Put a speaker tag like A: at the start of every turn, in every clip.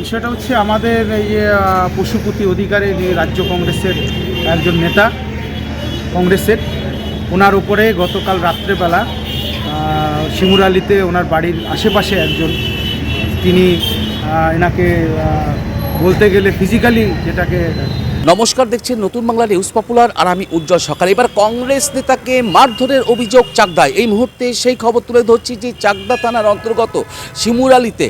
A: বিষয়টা হচ্ছে আমাদের এই পশুপতি অধিকারের রাজ্য কংগ্রেসের একজন নেতা, কংগ্রেসের, ওনার উপরে গতকাল রাত্রেবেলা শিমুরালিতে ওনার বাড়ির আশেপাশে একজন, তিনি এনাকে বলতে গেলে ফিজিক্যালি যেটাকে
B: নমস্কার, দেখছেন নতুন বাংলা নিউজ পপুলার আর আমি উজ্জ্বল সকাল এবার কংগ্রেস নেতাকে মারধরের অভিযোগ চাকদায়। এই মুহূর্তে সেই খবর তুলে ধরছি যে চাকদা থানার অন্তর্গত শিমুরালিতে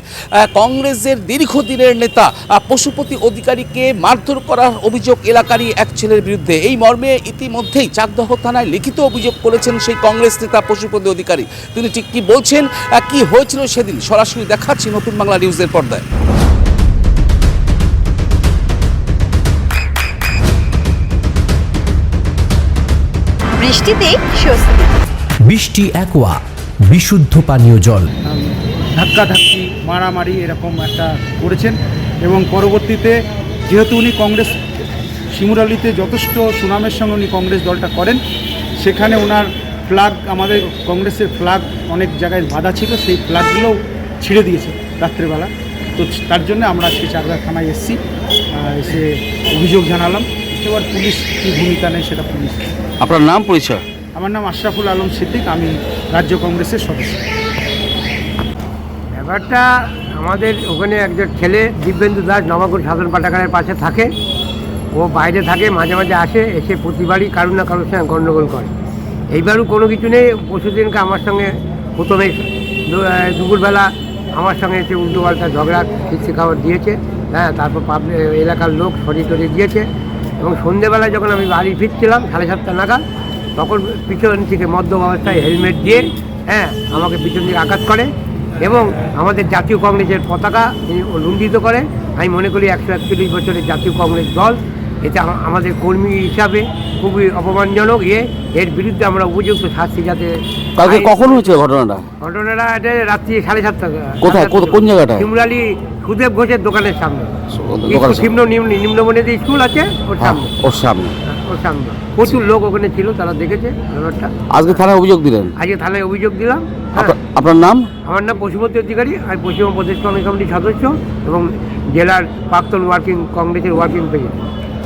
B: কংগ্রেসের দীর্ঘদিনের নেতা পশুপতি অধিকারীকে মারধর করার অভিযোগ এলাকারই এক ছেলের বিরুদ্ধে। এই মর্মে ইতিমধ্যেই চাকদাহ থানায় লিখিত অভিযোগ করেছেন সেই কংগ্রেস নেতা, পশুপতি অধিকারী। তিনি ঠিক কি বলছেন কি হয়েছিল সেদিন? সরাসরি দেখাচ্ছি নতুন বাংলা নিউজের পর্দায়।
C: বৃষ্টিতে স্বস্তি।
D: বৃষ্টি অ্যাকোয়া বিশুদ্ধ পানীয় জল।
A: ধাক্কাধাক্কি মারামারি এরকম একটা করেছেন এবং পরবর্তীতে যেহেতু উনি কংগ্রেস শিমুরালিতে যথেষ্ট সুনামের সঙ্গে উনি কংগ্রেস দলটা করেন সেখানে ওনার ফ্ল্যাগ আমাদের কংগ্রেসের ফ্ল্যাগ অনেক জায়গায় বাধা ছিল সেই ফ্ল্যাগগুলোও ছিঁড়ে দিয়েছে রাত্রেবেলা। তো তার জন্য আমরা সেই চাকদা থানায় এসেছি এসে অভিযোগ জানালাম। এবার পুলিশ কী ভূমিকা নেয় সেটা পুলিশ।
B: আপনার নাম পরিচয়?
A: আমার নাম আশরাফুল আলম সিদ্দিক আমি রাজ্য কংগ্রেসের সদস্য।
E: ব্যাপারটা আমাদের ওখানে একজন ছেলে দিব্যেন্দু দাস নবাগুর সাধারণ পাঠাগারের পাশে থাকে। ও বাইরে থাকে মাঝে মাঝে আসে এসে প্রতিবারই কারুর না কারোর সঙ্গে গণ্ডগোল করে। এইবারও কোনো কিছু নেই পরশুদিনকে আমার সঙ্গে প্রথমে দুপুরবেলা আমার সঙ্গে এসে উল্টো পাল্টা ঝগড়া খিস্তি খাবার দিয়েছে। হ্যাঁ তারপর পাবলিক এলাকার লোক সরিয়ে টরিয়ে দিয়েছে। এবং সন্ধেবেলায় যখন আমি বাড়ি ফিরছিলাম সাড়ে সাতটা নাগাদ, তখন পিছন থেকে মদ্য অবস্থায় হেলমেট দিয়ে হ্যাঁ আমাকে পিছন দিকে আঘাত করে এবং আমাদের জাতীয় কংগ্রেসের পতাকা লুণ্ঠিত করে। আমি মনে করি একশো একচল্লিশ বছরের জাতীয় কংগ্রেস দল এটা আম- আমাদের কর্মী হিসাবে খুবই অপমানজনক। ইয়ে এর বিরুদ্ধে আমরা উপযুক্ত শাস্তি যাতে
B: কালকে কখন হয়েছে ঘটনাটা?
E: ঘটনাটা এটা রাত্রি সাড়ে সাতটা
B: কোথায়? কোন জায়গাটায়?
E: শিমরালি সুদেব ঘোষের দোকানের সামনে। নিম্ন নিম্ন নিম্নমণিতে স্কুল আছে ওর
B: হ্যাঁ,
E: সামনে।
B: ওর সামনে।
E: ওর সামনে। প্রচুর লোক ওখানে ছিল তারা দেখেছে ব্যাপারটা।
B: আজকে থানায় অভিযোগ দিলেন?
E: আজকে থানায় অভিযোগ দিলাম হ্যাঁ।
B: আপনার- আপনার নাম?
E: আমার নাম পশুপতি অধিকারী আমি পশ্চিমবঙ্গ প্রদেশ কংগ্রেস কমিটির সদস্য এবং জেলার প্রাক্তন ওয়ার্কিং কংগ্রেসের ওয়ার্কিং প্রেসিডেন্ট।